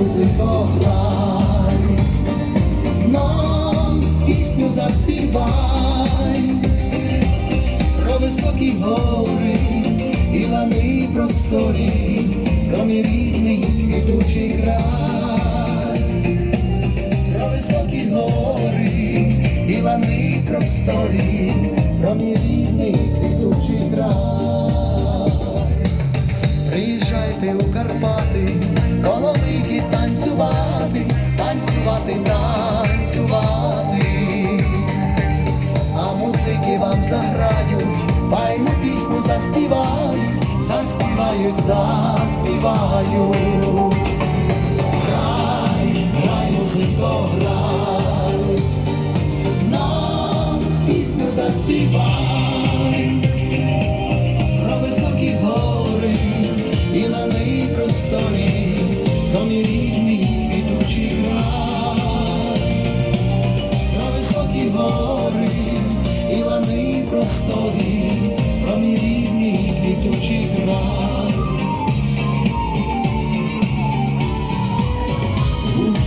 музико, грай, нам пісню заспівай, про високі гори і лани просторі, про мій рідний квітучий край, про високі гори і лани просторі, про мій рідний квітучий край. Приїжджайте у Карпати, заспівають, заспівають, заспівають. Грай, грай, музико, грай, нам пісню заспівай про високі гори і лани просторі, про мій рідний квітучий край, про високі гори і лани просторі,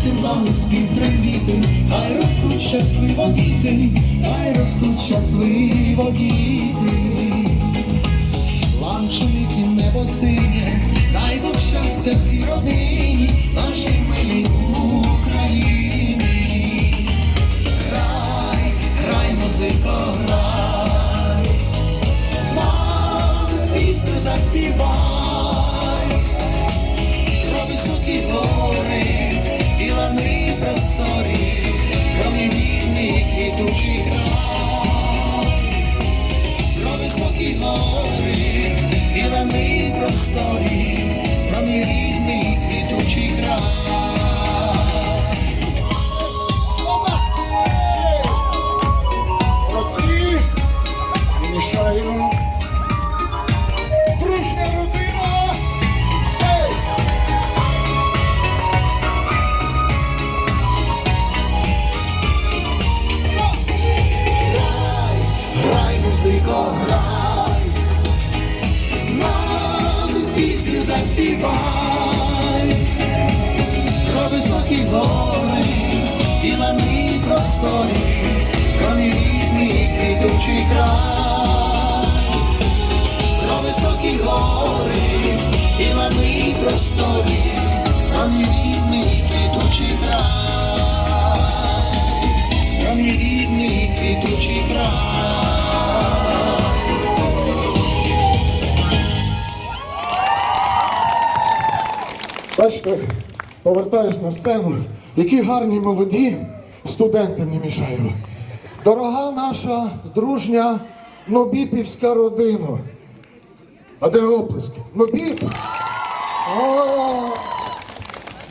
Цим вам спів трембіти, хай ростуть щасливо діти, хай ростуть щасливо діти. Вам пшениці небо синє, дай Бог щастя всій родині, нашій милій Україні. Грай, грай, музико, грай, нам пісню заспівай, про високі гори рідний квітучий про високі гори і лани просторі, про мій рідний квітучий край. Мішаємо. Гори і лани просторі, про мій рідний квітучий край, про високі гори і лани просторі, про мій рідний квітучий край. Про мій рідний квітучий край. Бачите, повертаюсь на сцену. Які гарні молоді студенти мені мішають. Дорога наша дружня Нобіпівська родина. А де оплески? Нобіп?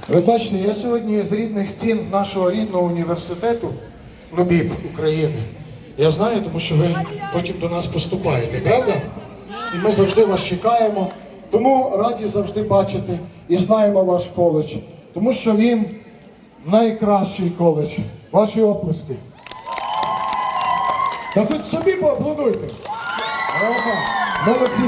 Ви бачите, я сьогодні з рідних стін нашого рідного університету Нобіп України. Я знаю, тому що ви потім до нас поступаєте, правда? І ми завжди вас чекаємо. Тому раді завжди бачити і знаємо ваш коледж, тому що він найкращий коледж. Ваші оплески. Та хоч собі поаплодуйте. Молодці.